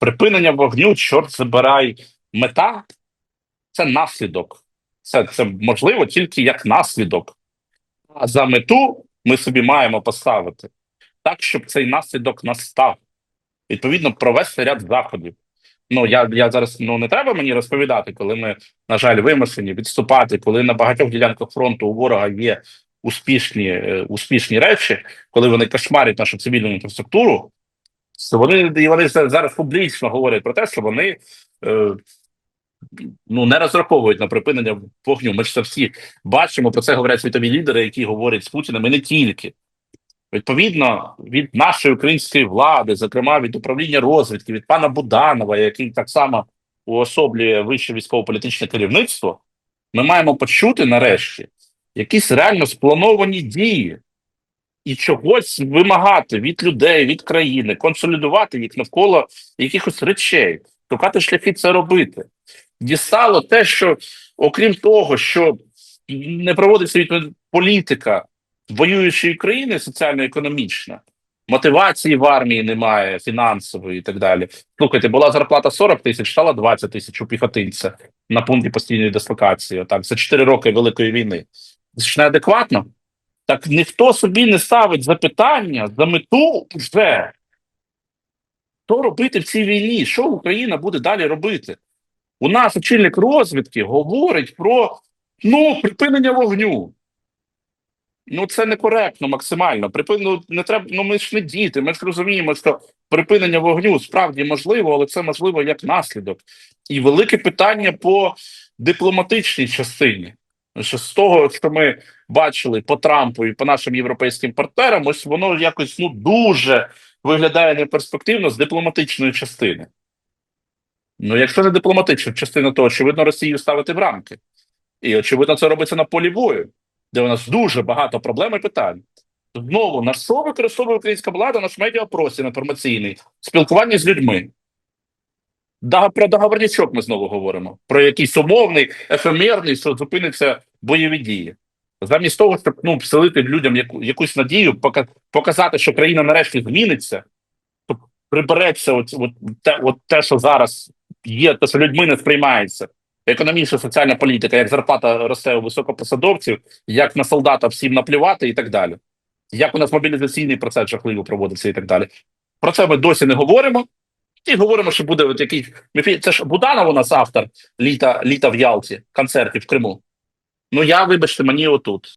Припинення вогню, чорт забирай, мета це наслідок. Це, це можливо тільки як наслідок. А за мету ми собі маємо поставити так, щоб цей наслідок настав. Відповідно, провести ряд заходів. Ну, я, я зараз ну не треба мені розповідати, коли ми, на жаль, вимушені відступати, коли на багатьох ділянках фронту у ворога є успішні, е, успішні речі, коли вони кошмарять нашу цивільну інфраструктуру, вони, вони зараз публічно говорять про те, що вони е, ну, не розраховують на припинення вогню. Ми ж це всі бачимо, про це говорять світові лідери, які говорять з Путіним, і не тільки. Відповідно, від нашої української влади, зокрема від управління розвідки, від пана Буданова, який так само уособлює вище військово-політичне керівництво, ми маємо почути нарешті якісь реально сплановані дії і чогось вимагати від людей, від країни, консолідувати їх навколо якихось речей, шукати шляхи це робити. Дістало те, що окрім того, що не проводиться відповідь політика воюючої країни соціально-економічна, мотивації в армії немає, фінансової і так далі. Слухайте, була зарплата 40 тисяч, стала 20 тисяч у піхотинця на пункті постійної дислокації. Так, за 4 роки Великої війни. Це ж неадекватно. Так ніхто собі не ставить запитання за мету вже. Що робити в цій війні? Що Україна буде далі робити? У нас очільник розвідки говорить про ну, припинення вогню. Ну, це некоректно максимально. Припин... ну, не треба... ну, ми ж не діти, ми ж розуміємо, що припинення вогню справді можливо, але це можливо як наслідок. І велике питання по дипломатичній частині. Що з того, що ми бачили по Трампу і по нашим європейським партнерам, ось воно якось ну дуже виглядає неперспективно з дипломатичної частини. Ну, якщо не дипломатична частина, то очевидно Росію ставити в рамки. І очевидно, це робиться на полі бою, де у нас дуже багато проблем і питань. Знову на що використовує українська влада наш медіапростір інформаційний спілкування з людьми. Про договорнячок ми знову говоримо. Про якийсь умовний, ефемерний, що зупиниться бойові дії. Замість того, щоб ну, вселити людям яку, якусь надію, показати, що країна нарешті зміниться, то прибереться от, от, те, от те, що зараз є, те, що людьми не сприймається. Економічна соціальна політика, як зарплата росте у високопосадовців, як на солдата всім наплювати і так далі. Як у нас мобілізаційний процес жахливо проводиться і так далі. Про це ми досі не говоримо. І говоримо, що буде от якийсь Це ж Буданов у нас автор літа, літа в Ялті, концертів в Криму. Ну я, вибачте, мені отут.